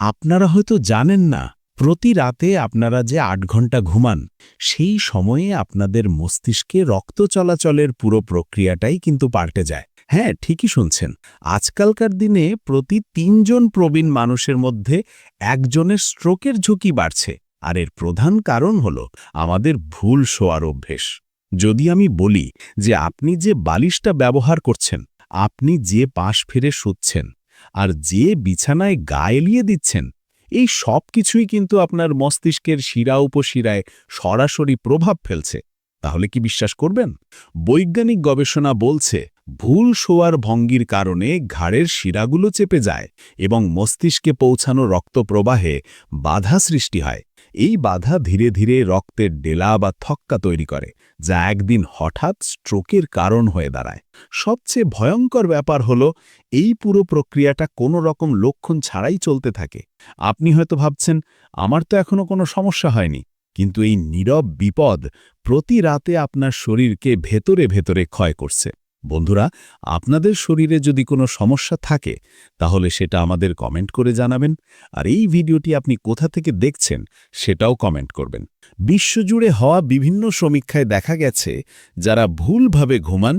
আপনারা হয়তো জানেন না, প্রতি রাতে আপনারা যে আট ঘণ্টা ঘুমান, সেই সময়ে আপনাদের মস্তিষ্কে রক্ত চলাচলের পুরো প্রক্রিয়াটাই কিন্তু পাল্টে যায়। হ্যাঁ ঠিকই শুনছেন। আজকালকার দিনে প্রতি তিনজন প্রবীণ মানুষের মধ্যে একজনের স্ট্রোকের ঝুঁকি বাড়ছে। আর এর প্রধান কারণ হল আমাদের ভুল শোয়ার অভ্যেস। যদি আমি বলি যে আপনি যে বালিশটা ব্যবহার করছেন, আপনি যে পাশ ফিরে শুচ্ছেন আর যে বিছানায় গা এলিয়ে দিচ্ছেন, এই সব কিছুই কিন্তু আপনার মস্তিষ্কের শিরা উপশিরায় সরাসরি প্রভাব ফেলছে। তাহলে কি বিশ্বাস করবেন? বৈজ্ঞানিক গবেষণা বলছে, ভুল শোয়ার ভঙ্গির কারণে ঘাড়ের শিরাগুলো চেপে যায় এবং মস্তিষ্কে পৌঁছানো রক্তপ্রবাহে বাধা সৃষ্টি হয়। এই বাধা ধীরে ধীরে রক্তের ডেলা বা থক্কা তৈরি করে, যা একদিন হঠাৎ স্ট্রোকের কারণ হয়ে দাঁড়ায়। সবচেয়ে ভয়ঙ্কর ব্যাপার হল, এই পুরো প্রক্রিয়াটা কোনো রকম লক্ষণ ছাড়াই চলতে থাকে। আপনি হয়তো ভাবছেন, আমার তো এখনও কোনো সমস্যা হয়নি। কিন্তু এই নীরব বিপদ প্রতি রাতে আপনার শরীরকে ভেতরে ভেতরে ক্ষয় করছে। বন্ধুরা, আপনাদের শরীরে যদি কোনো সমস্যা থাকে, তাহলে সেটা আমাদের কমেন্ট করে জানাবেন। আর এই ভিডিওটি আপনি কোথা থেকে দেখছেন, সেটাও কমেন্ট করবেন। বিশ্বজুড়ে হওয়া বিভিন্ন সমীক্ষায় দেখা গেছে, যারা ভুলভাবে ঘুমান,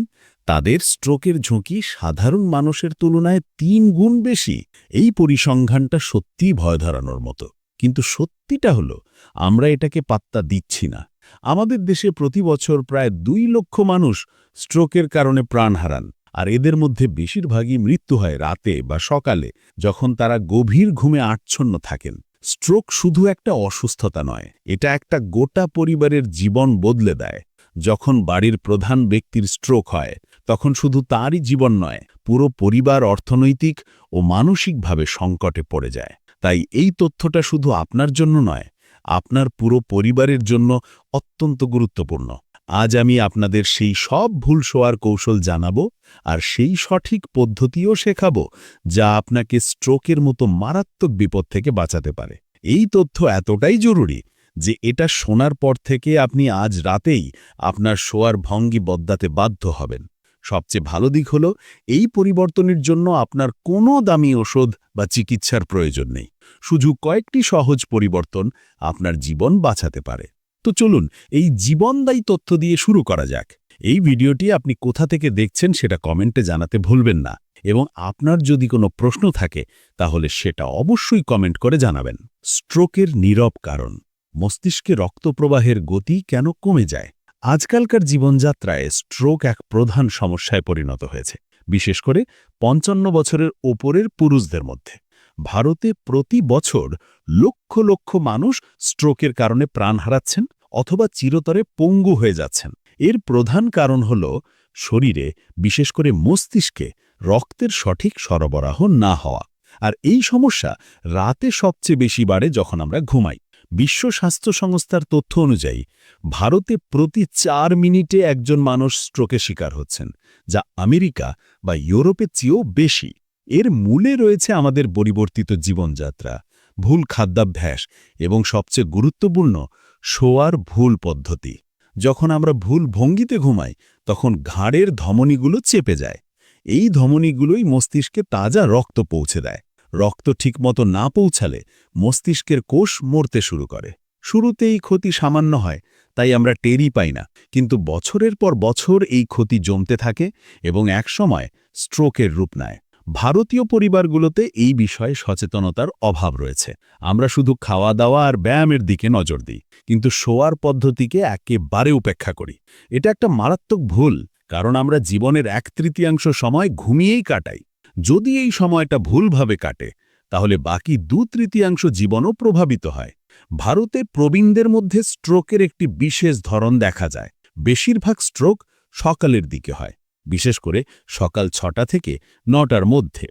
তাদের স্ট্রোকের ঝুঁকি সাধারণ মানুষের তুলনায় তিন গুণ বেশি। এই পরিসংখ্যানটা সত্যিই ভয় ধরানোর মতো। কিন্তু সত্যিটা হলো, আমরা এটাকে পাত্তা দিচ্ছি না। আমাদের দেশে প্রতি বছর প্রায় দুই লক্ষ মানুষ স্ট্রোকের কারণে প্রাণ হারান, আর এদের মধ্যে বেশিরভাগই মৃত্যু হয় রাতে বা সকালে, যখন তারা গভীর ঘুমে আচ্ছন্ন থাকেন। স্ট্রোক শুধু একটা অসুস্থতা নয়, এটা একটা গোটা পরিবারের জীবন বদলে দেয়। যখন বাড়ির প্রধান ব্যক্তির স্ট্রোক হয়, তখন শুধু তারই জীবন নয়, পুরো পরিবার অর্থনৈতিক ও মানসিকভাবে সংকটে পড়ে যায়। তাই এই তথ্যটা শুধু আপনার জন্য নয় আপনার পুরো পরিবারের জন্য অত্যন্ত গুরুত্বপূর্ণ। আজ আমি আপনাদের সেই সব ভুল শোয়ার কৌশল জানাব আর সেই সঠিক পদ্ধতিও শেখাব যা আপনাকে স্ট্রোকের মতো মারাত্মক বিপদ থেকে বাঁচাতে পারে। এই তথ্য এতটাই জরুরি যে এটা শোনার পর থেকে আপনি আজ রাতেই আপনার শোয়ার ভঙ্গি বদলাতে বাধ্য হবেন। সবচেয়ে ভালো দিক হল, এই পরিবর্তনের জন্য আপনার কোনো দামি ওষুধ বা চিকিৎসার প্রয়োজন নেই। শুধু কয়েকটি সহজ পরিবর্তন আপনার জীবন বাঁচাতে পারে। তো চলুন, এই জীবনদায়ী তথ্য দিয়ে শুরু করা যাক। এই ভিডিওটি আপনি কোথা থেকে দেখছেন সেটা কমেন্টে জানাতে ভুলবেন না এবং আপনার যদি কোনো প্রশ্ন থাকে, তাহলে সেটা অবশ্যই কমেন্ট করে জানাবেন। স্ট্রোকের নীরব কারণ, মস্তিষ্কে রক্তপ্রবাহের গতি কেন কমে যায়? আজকালকার জীবনযাত্রায় স্ট্রোক এক প্রধান সমস্যায় পরিণত হয়েছে, বিশেষ করে পঞ্চান্ন বছরের ওপরের পুরুষদের মধ্যে। ভারতে প্রতি বছর লক্ষ লক্ষ মানুষ স্ট্রোকের কারণে প্রাণ হারাচ্ছেন অথবা চিরতরে পঙ্গু হয়ে যাচ্ছেন। এর প্রধান কারণ হল শরীরে, বিশেষ করে মস্তিষ্কে, রক্তের সঠিক সরবরাহ না হওয়া। আর এই সমস্যা রাতে সবচেয়ে বেশি বাড়ে যখন আমরা ঘুমাই। বিশ্ব স্বাস্থ্য সংস্থার তথ্য অনুযায়ী, ভারতে প্রতি চার মিনিটে একজন মানুষ স্ট্রোকে শিকার হচ্ছেন, যা আমেরিকা বা ইউরোপের চেয়েও বেশি। এর মূলে রয়েছে আমাদের পরিবর্তিত জীবনযাত্রা, ভুল খাদ্যাভ্যাস এবং সবচেয়ে গুরুত্বপূর্ণ, শোয়ার ভুল পদ্ধতি। যখন আমরা ভুল ভঙ্গিতে ঘুমাই, তখন ঘাড়ের ধমনীগুলো চেপে যায়। এই ধমনীগুলোই মস্তিষ্কে তাজা রক্ত পৌঁছে দেয়। রক্ত ঠিকমতো না পৌঁছালে মস্তিষ্কের কোষ মরতে শুরু করে। শুরুতেই ক্ষতি সামান্য হয়, তাই আমরা টেরই পাই না। কিন্তু বছরের পর বছর এই ক্ষতি জমতে থাকে এবং একসময় স্ট্রোকের রূপ নেয়। ভারতীয় পরিবারগুলোতে এই বিষয়ে সচেতনতার অভাব রয়েছে। আমরা শুধু খাওয়া দাওয়া আর ব্যায়ামের দিকে নজর দিই, কিন্তু শোয়ার পদ্ধতিকে একেবারে উপেক্ষা করি। এটা একটা মারাত্মক ভুল, কারণ আমরা জীবনের এক তৃতীয়াংশ সময় ঘুমিয়েই কাটাই। যদি এই সময়টা ভুলভাবে কাটে, তাহলে বাকি দু তৃতীয়াংশ জীবনও প্রভাবিত হয়। ভারতে প্রবীণদের মধ্যে স্ট্রোকের একটি বিশেষ ধরন দেখা যায়। বেশিরভাগ স্ট্রোক সকালের দিকে হয়, বিশেষ করে সকাল ছটা থেকে নটার মধ্যে।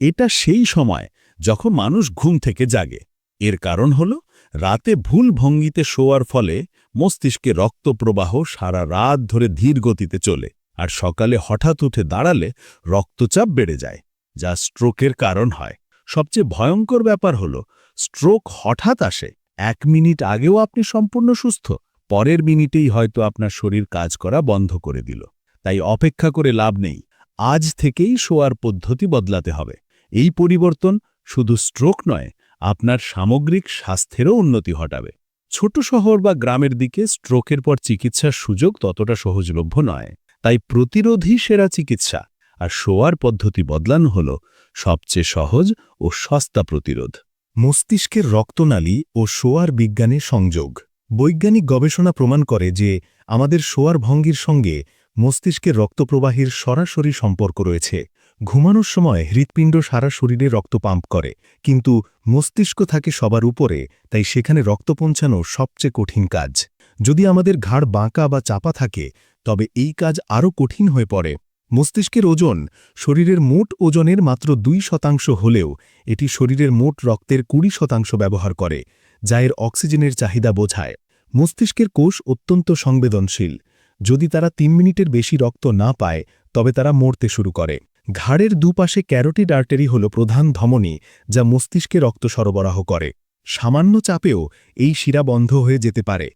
এটা সেই সময় যখন মানুষ ঘুম থেকে জাগে। এর কারণ হল, রাতে ভুল ভঙ্গিতে শোয়ার ফলে মস্তিষ্কে রক্তপ্রবাহ সারা রাত ধরে ধীর গতিতে চলে, আর সকালে হঠাৎ উঠে দাঁড়ালে রক্তচাপ বেড়ে যায়। যা স্ট্রোকের কারণ হয়। সবচেয়ে ভয়ঙ্কর ব্যাপার হল, স্ট্রোক হঠাৎ আসে, এক মিনিট আগেও আপনি সম্পূর্ণ সুস্থ, পরের মিনিটেই হয়তো আপনার শরীর কাজ করা বন্ধ করে দিল। তাই অপেক্ষা করে লাভ নেই, আজ থেকেই শোয়ার পদ্ধতি বদলাতে হবে। এই পরিবর্তন শুধু স্ট্রোক নয়, আপনার সামগ্রিক স্বাস্থ্যেরও উন্নতি ঘটাবে। ছোট শহর বা গ্রামের দিকে স্ট্রোকের পর চিকিৎসার সুযোগ ততটা সহজলভ্য নয়, তাই প্রতিরোধী সেরা চিকিৎসা আর শোয়ার পদ্ধতি বদলানো হল সবচেয়ে সহজ ও সস্তা প্রতিরোধ। মস্তিষ্কের রক্তনালী ও শোয়ার বিজ্ঞানে সংযোগ। বৈজ্ঞানিক গবেষণা প্রমাণ করে যে আমাদের শোয়ার ভঙ্গির সঙ্গে মস্তিষ্কের রক্তপ্রবাহের সরাসরি সম্পর্ক রয়েছে। ঘুমানোর সময় হৃৎপিণ্ড সারা শরীরে রক্ত পাম্প করে, কিন্তু মস্তিষ্ক থাকে সবার উপরে, তাই সেখানে রক্ত পৌঁছানো সবচেয়ে কঠিন কাজ। যদি আমাদের ঘাড় বাঁকা বা চাপা থাকে, তবে এই কাজ আরও কঠিন হয়ে পড়ে। মস্তিষ্কের ওজন শরীরের মোট ওজনের মাত্র দুই শতাংশ হলেও এটি শরীরের মোট রক্তের কুড়ি শতাংশ ব্যবহার করে, যা এর অক্সিজেনের চাহিদা বোঝায়। মস্তিষ্কের কোষ অত্যন্ত সংবেদনশীল। যদি তারা তিন মিনিটের বেশি রক্ত না পায়, তবে তারা মরতে শুরু করে। ঘাড়ের দুপাশে ক্যারোটিড আর্টারি হল প্রধান ধমনী, যা মস্তিষ্কে রক্ত সরবরাহ করে। সামান্য চাপেও এই শিরা বন্ধ হয়ে যেতে পারে।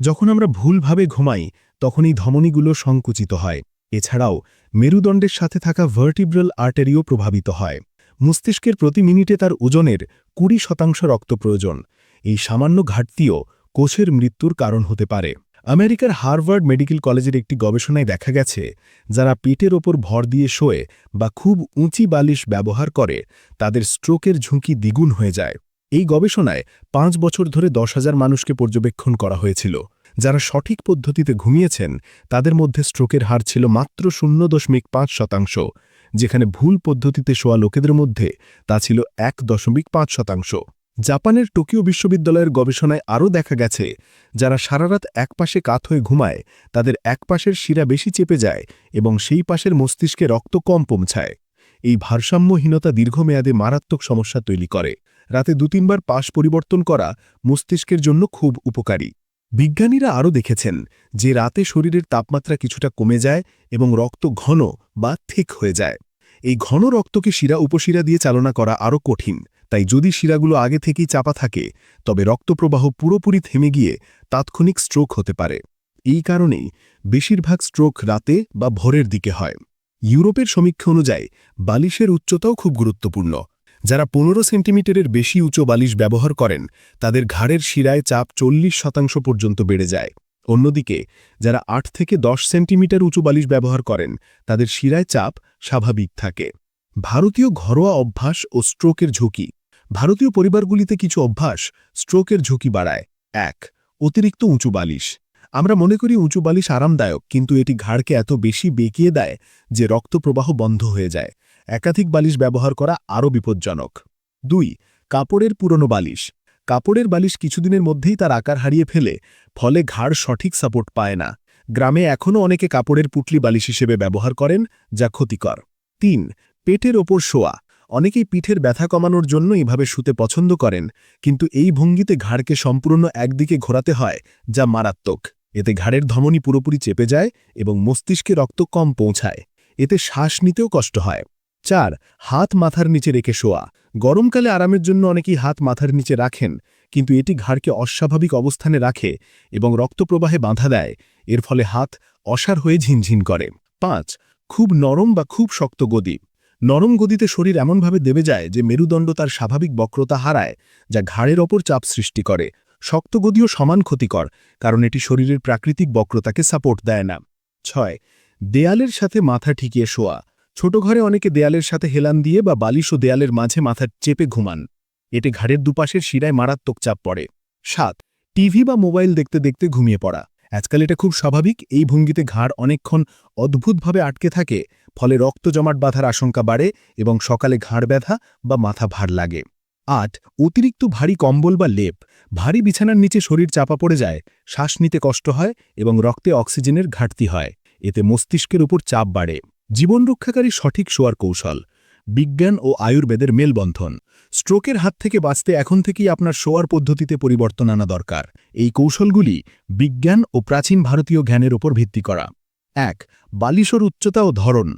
যখন আমরা ভুলভাবে ঘুমাই, তখন এই ধমনীগুলো সংকুচিত হয়। এছাড়াও মেরুদণ্ডের সাথে থাকা ভার্টিব্রাল আর্টারিও প্রভাবিত হয়। মস্তিষ্কের প্রতি মিনিটে তার ওজনের কুড়ি শতাংশ রক্ত প্রয়োজন। এই সামান্য ঘাটতিও কোষের মৃত্যুর কারণ হতে পারে। আমেরিকার হার্ভার্ড মেডিকেল কলেজের একটি গবেষণায় দেখা গেছে, যারা পেটের ওপর ভর দিয়ে শোয়ে বা খুব উঁচি বালিশ ব্যবহার করে, তাদের স্ট্রোকের ঝুঁকি দ্বিগুণ হয়ে যায়। এই গবেষণায় পাঁচ বছর ধরে দশ হাজার মানুষকে পর্যবেক্ষণ করা হয়েছিল। যারা সঠিক পদ্ধতিতে ঘুমিয়েছেন, তাদের মধ্যে স্ট্রোকের হার ছিল মাত্র শূন্য দশমিক পাঁচ শতাংশ, যেখানে ভুল পদ্ধতিতে শোয়া লোকেদের মধ্যে তা ছিল এক দশমিক পাঁচ শতাংশ। জাপানের টোকিও বিশ্ববিদ্যালয়ের গবেষণায় আরও দেখা গেছে, যারা সারারাত একপাশে কাত হয়ে ঘুমায়, তাদের একপাশের শিরা বেশি চেপে যায় এবং সেই পাশের মস্তিষ্কে রক্ত কম পৌঁছায়। এই ভারসাম্যহীনতা দীর্ঘমেয়াদে মারাত্মক সমস্যা তৈরি করে। রাতে দু তিনবার পাশ পরিবর্তন করা মস্তিষ্কের জন্য খুব উপকারী। বিজ্ঞানীরা আরও দেখেছেন যে রাতে শরীরের তাপমাত্রা কিছুটা কমে যায় এবং রক্ত ঘন বা থিক হয়ে যায়। এই ঘন রক্তকে শিরা উপশিরা দিয়ে চালনা করা আরও কঠিন। তাই যদি শিরাগুলো আগে থেকেই চাপা থাকে, তবে রক্তপ্রবাহ পুরোপুরি থেমে গিয়ে তাৎক্ষণিক স্ট্রোক হতে পারে। এই কারণেই বেশিরভাগ স্ট্রোক রাতে বা ভোরের দিকে হয়। ইউরোপের সমীক্ষা অনুযায়ী বালিশের উচ্চতাও খুব গুরুত্বপূর্ণ। যারা পনেরো সেন্টিমিটারের বেশি উঁচু বালিশ ব্যবহার করেন, তাদের ঘাড়ের শিরায় চাপ চল্লিশ শতাংশ পর্যন্ত বেড়ে যায়। অন্যদিকে, যারা আট থেকে দশ সেন্টিমিটার উঁচু বালিশ ব্যবহার করেন, তাদের শিরায় চাপ স্বাভাবিক থাকে। ভারতীয় ঘরোয়া অভ্যাস ও স্ট্রোকের ঝুঁকি। ভারতীয় পরিবারগুলিতে কিছু অভ্যাস স্ট্রোকের ঝুঁকি বাড়ায়। এক, অতিরিক্ত উঁচু বালিশ। আমরা মনে করি উঁচু বালিশ আরামদায়ক, কিন্তু এটি ঘাড়কে এত বেশি বেঁকিয়ে দেয় যে রক্তপ্রবাহ বন্ধ হয়ে যায়। একাধিক বালিশ ব্যবহার করা আরও বিপজ্জনক। দুই, কাপড়ের পুরনো বালিশ। কাপড়ের বালিশ কিছুদিনের মধ্যেই তার আকার হারিয়ে ফেলে, ফলে ঘাড় সঠিক সাপোর্ট পায় না। গ্রামে এখনও অনেকে কাপড়ের পুটলি বালিশ হিসেবে ব্যবহার করেন, যা ক্ষতিকর। তিন, পেটের ওপর শোয়া। অনেকেই পিঠের ব্যথা কমানোর জন্য এভাবে শুতে পছন্দ করেন, কিন্তু এই ভঙ্গিতে ঘাড়কে সম্পূর্ণ একদিকে ঘোরাতে হয়, যা মারাত্মক। এতে ঘাড়ের ধমনী পুরোপুরি চেপে যায় এবং মস্তিষ্কে রক্ত কম পৌঁছায়। এতে শ্বাস নিতেও কষ্ট হয়। চার, হাত মাথার নিচে রেখে শোয়া। গরমকালে আরামের জন্য অনেকেই হাত মাথার নিচে রাখেন, কিন্তু এটি ঘাড়কে অস্বাভাবিক অবস্থানে রাখে এবং রক্তপ্রবাহে বাঁধা দেয়। এর ফলে হাত অসার হয়ে ঝিনঝিন করে। পাঁচ, খুব নরম বা খুব শক্ত গদি। নরম গদিতে শরীর এমনভাবে দেবে যায় যে মেরুদণ্ড তার স্বাভাবিক বক্রতা হারায়, যা ঘাড়ের ওপর চাপ সৃষ্টি করে। শক্ত গদিও সমান ক্ষতিকর, কারণ এটি শরীরের প্রাকৃতিক বক্রতাকে সাপোর্ট দেয় না। ছয়, দেয়ালের সাথে মাথা ঠিকিয়ে শোয়া। ছোট ঘরে অনেকে দেয়ালের সাথে হেলান দিয়ে বা বালিশ ও দেয়ালের মাঝে মাথা চেপে ঘুমান। এতে ঘাড়ের দুপাশের শিরায় মারাত্মক চাপ পড়ে। সাত, টিভি বা মোবাইল দেখতে দেখতে ঘুমিয়ে পড়া। আজকাল এটা খুব স্বাভাবিক, এই ভঙ্গিতে ঘাড় অনেকক্ষণ অদ্ভুতভাবে আটকে থাকে, ফলে রক্ত জমাট বাঁধার আশঙ্কা বাড়ে এবং সকালে ঘাড় ব্যথা বা মাথা ভার লাগে। আট, অতিরিক্ত ভারী কম্বল বা লেপ। ভারী বিছানার নিচে শরীর চাপা পড়ে যায়, শ্বাস নিতে কষ্ট হয় এবং রক্তে অক্সিজেনের ঘাটতি হয়। এতে মস্তিষ্কের উপর চাপ বাড়ে। জীবন রক্ষাকারী সঠিক শোয়ার কৌশল, বিজ্ঞান ও আয়ুর্বেদের মেলবন্ধন। স্ট্রোকের হাত থেকে বাঁচতে এখন থেকেই আপনার শোয়ার পদ্ধতিতে পরিবর্তন আনা দরকার। এই কৌশলগুলি বিজ্ঞান ও প্রাচীন ভারতীয় জ্ঞানের ওপর ভিত্তি করা। এক, বালিশর উচ্চতা ও ধরন।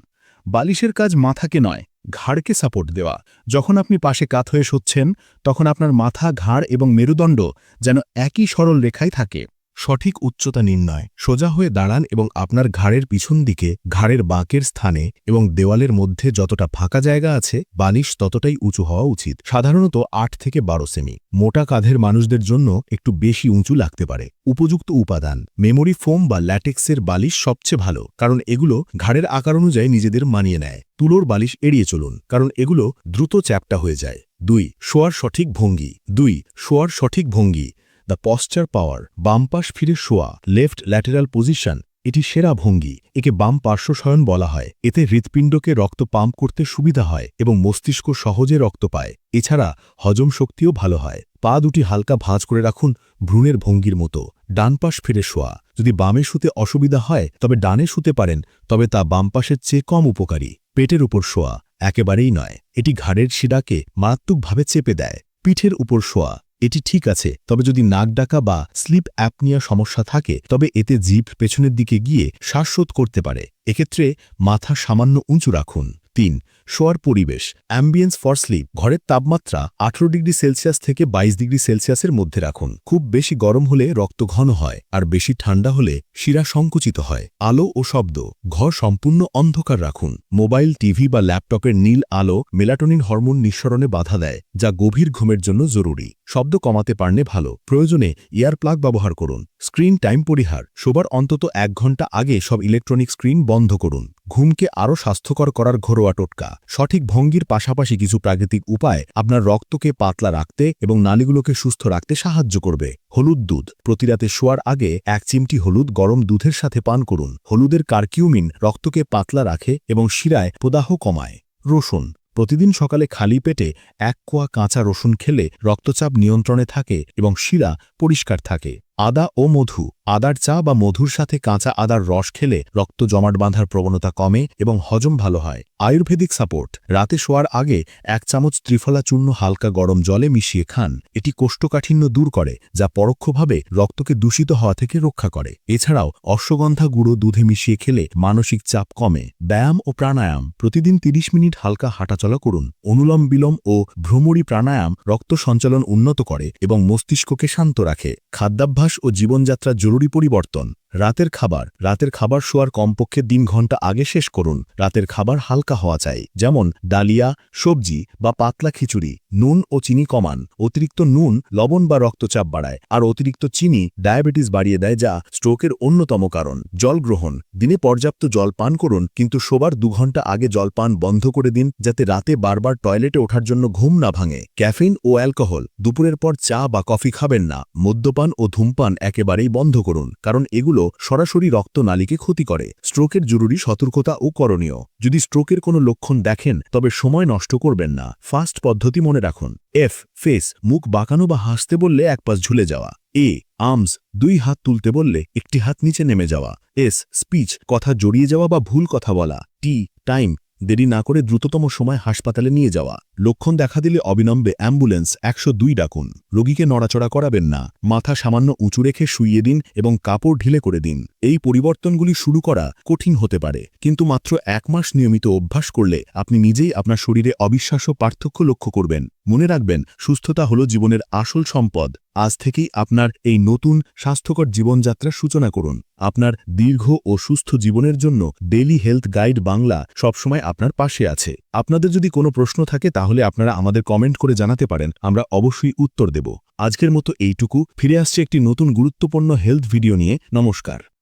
বালিশের কাজ মাথাকে নয়, ঘাড়কে সাপোর্ট দেওয়া। যখন আপনি পাশে কাত হয়ে শুচ্ছেন, তখন আপনার মাথা, ঘাড় এবং মেরুদণ্ড যেন একই সরল রেখায় থাকে। সঠিক উচ্চতা নির্ণয়, সোজা হয়ে দাঁড়ান এবং আপনার ঘাড়ের পিছন দিকে, ঘাড়ের বাঁকের স্থানে এবং দেওয়ালের মধ্যে যতটা ফাঁকা জায়গা আছে, বালিশ ততটাই উঁচু হওয়া উচিত। সাধারণত আট থেকে বারো সেমি। মোটা কাঁধের মানুষদের জন্য একটু বেশি উঁচু লাগতে পারে। উপযুক্ত উপাদান। মেমোরি ফোম বা ল্যাটেক্সের বালিশ সবচেয়ে ভালো, কারণ এগুলো ঘাড়ের আকার অনুযায়ী নিজেদের মানিয়ে নেয়। তুলোর বালিশ এড়িয়ে চলুন, কারণ এগুলো দ্রুত চ্যাপটা হয়ে যায়। দুই, শোয়ার সঠিক ভঙ্গি। দুই, শোয়ার সঠিক ভঙ্গি। দ্য পশ্চার পাওয়ার, বাম পাশ ফিরে শোয়া, লেফট ল্যাটেরাল পজিশন, এটি সেরা ভঙ্গি, একে বাম পার্শ্বশয়ন বলা হয়। এতে হৃৎপিণ্ডকে রক্ত পাম্প করতে সুবিধা হয় এবং মস্তিষ্ক সহজে রক্ত পায়। এছাড়া হজম শক্তিও ভালো হয়। পা দুটি হালকা ভাঁজ করে রাখুন ভ্রূণের ভঙ্গির মতো। ডান পাশ ফিরে শোয়া, যদি বামে শুতে অসুবিধা হয় তবে ডানে শুতে পারেন, তবে তা বাম পাশের চেয়ে কম উপকারী। পেটের উপর শোয়া, একেবারেই নয়। এটি ঘাড়ের শিরাকে মারাত্মকভাবে চেপে দেয়। পিঠের উপর শোয়া এটি ঠিক আছে, তবে যদি নাক ডাকা বা স্লিপ অ্যাপনিয়া সমস্যা থাকে, তবে এতে জিভ পেছনের দিকে গিয়ে শ্বাসরোধ করতে পারে। এক্ষেত্রে মাথা সামান্য উঁচু রাখুন। তিন, শোয়ার পরিবেশ অ্যাম্বিয়েন্স ফর স্লিপ ঘরের তাপমাত্রা আঠারো ডিগ্রি সেলসিয়াস থেকে ২২ ডিগ্রি সেলসিয়াসের মধ্যে রাখুন। খুব বেশি গরম হলে রক্ত ঘন হয়, আর বেশি ঠান্ডা হলে শিরা সংকুচিত হয়। আলো ও শব্দ, ঘর সম্পূর্ণ অন্ধকার রাখুন। মোবাইল, টিভি বা ল্যাপটপের নীল আলো মেলাটোনিন হরমোন নিঃসরণে বাধা দেয়, যা গভীর ঘুমের জন্য জরুরি। শব্দ কমাতে পারলে ভালো। প্রয়োজনে ইয়ার প্লাগ ব্যবহার করুন। স্ক্রিন টাইম পরিহার। শোবার অন্তত এক ঘণ্টা আগে সব ইলেকট্রনিক স্ক্রিন বন্ধ করুন। ঘুমকে আরও স্বাস্থ্যকর করার ঘরোয়া টোটকা। সঠিক ভঙ্গির পাশাপাশি কিছু প্রাকৃতিক উপায় আপনার রক্তকে পাতলা রাখতে এবং নালীগুলোকে সুস্থ রাখতে সাহায্য করবে। হলুদ দুধ। প্রতিরাতে শোয়ার আগে এক চিমটি হলুদ গরম দুধের সাথে পান করুন। হলুদের কার্কিউমিন রক্তকে পাতলা রাখে এবং শিরায় প্রদাহ কমায়। রসুন। প্রতিদিন সকালে খালি পেটে এক কোয়া কাঁচা রসুন খেলে রক্তচাপ নিয়ন্ত্রণে থাকে এবং শিরা পরিষ্কার থাকে। আদা ও মধু। আদার চা বা মধুর সাথে কাঁচা আদার রস খেলে রক্ত জমাট বাঁধার প্রবণতা কমে এবং হজম ভালো হয়। আয়ুর্বেদিক সাপোর্ট। রাতে শোয়ার আগে এক চামচ ত্রিফলা চূর্ণ হালকা গরম জলে মিশিয়ে খান। এটি কোষ্ঠকাঠিন্য দূর করে, যা পরোক্ষভাবে রক্তকে দূষিত হওয়া থেকে রক্ষা করে। এছাড়াও, অশ্বগন্ধা গুঁড়ো দুধে মিশিয়ে খেলে মানসিক চাপ কমে। ব্যায়াম ও প্রাণায়াম। প্রতিদিন ৩০ মিনিট হালকা হাঁটাচলা করুন। অনুলম বিলম ও ভ্রমরী প্রাণায়াম রক্ত সঞ্চালন উন্নত করে এবং মস্তিষ্ককে শান্ত রাখে। খাদ্যাভ্যাস ও জীবনযাত্রা জরুরি পরিবর্তন। রাতের খাবার রাতের খাবার শোয়ার কমপক্ষে তিন ঘণ্টা আগে শেষ করুন। রাতের খাবার হালকা হওয়া চাই, যেমন ডালিয়া, সবজি বা পাতলা খিচুড়ি। নুন ও চিনি কমান, অতিরিক্ত নুন, লবণ বা রক্তচাপ বাড়ায়, আর অতিরিক্ত চিনি ডায়াবেটিস বাড়িয়ে দেয়, যা স্ট্রোকের অন্যতম কারণ। জল গ্রহণ, দিনে পর্যাপ্ত জল পান করুন, কিন্তু শোবার দু ঘণ্টা আগে জল পান বন্ধ করে দিন, যাতে রাতে বারবার টয়লেটে ওঠার জন্য ঘুম না ভাঙে। ক্যাফিন ও অ্যালকোহল, দুপুরের পর চা বা কফি খাবেন না। মদ্যপান ও ধূমপান একেবারেই বন্ধ করুন, কারণ এগুলো সরাসরি রক্তনালীকে ক্ষতি করে। স্ট্রোকের জরুরি সতর্কতা ও করণীয়। যদি স্ট্রোকের কোনো লক্ষণ দেখেন, তবে সময় নষ্ট করবেন না। ফাস্ট পদ্ধতি মনে রাখুন। এফ, ফেস, মুখ বাঁকানো বা হাসতে বললে এক পাশ ঝুলে যাওয়া। এ, আর্মস, দুই হাত তুলতে বললে একটি হাত নিচে নেমে যাওয়া। এস, স্পিচ, কথা জড়িয়ে যাওয়া বা ভুল কথা বলা। টি, টাইম দেরি না করে দ্রুততম সময় হাসপাতালে নিয়ে যাওয়া। লক্ষণ দেখা দিলে অবিলম্বে অ্যাম্বুলেন্স একশো দুই ডাকুন। রোগীকে নড়াচড়া করাবেন না। মাথা সামান্য উঁচু রেখে শুইয়ে দিন এবং কাপড় ঢিলে করে দিন। এই পরিবর্তনগুলি শুরু করা কঠিন হতে পারে, কিন্তু মাত্র এক মাস নিয়মিত অভ্যাস করলে আপনি নিজেই আপনার শরীরে অবিশ্বাস্য পার্থক্য লক্ষ্য করবেন। মনে রাখবেন, সুস্থতা হল জীবনের আসল সম্পদ। আজ থেকেই আপনার এই নতুন স্বাস্থ্যকর জীবনযাত্রার সূচনা করুন। আপনার দীর্ঘ ও সুস্থ জীবনের জন্য ডেলি হেলথ গাইড বাংলা সবসময় আপনার পাশে আছে। আপনাদের যদি কোনো প্রশ্ন থাকে, তাহলে আপনারা আমাদের কমেন্ট করে জানাতে পারেন, আমরা অবশ্যই উত্তর দেব। আজকের মতো এইটুকু। ফিরে আসছে একটি নতুন গুরুত্বপূর্ণ হেলথ ভিডিও নিয়ে। নমস্কার।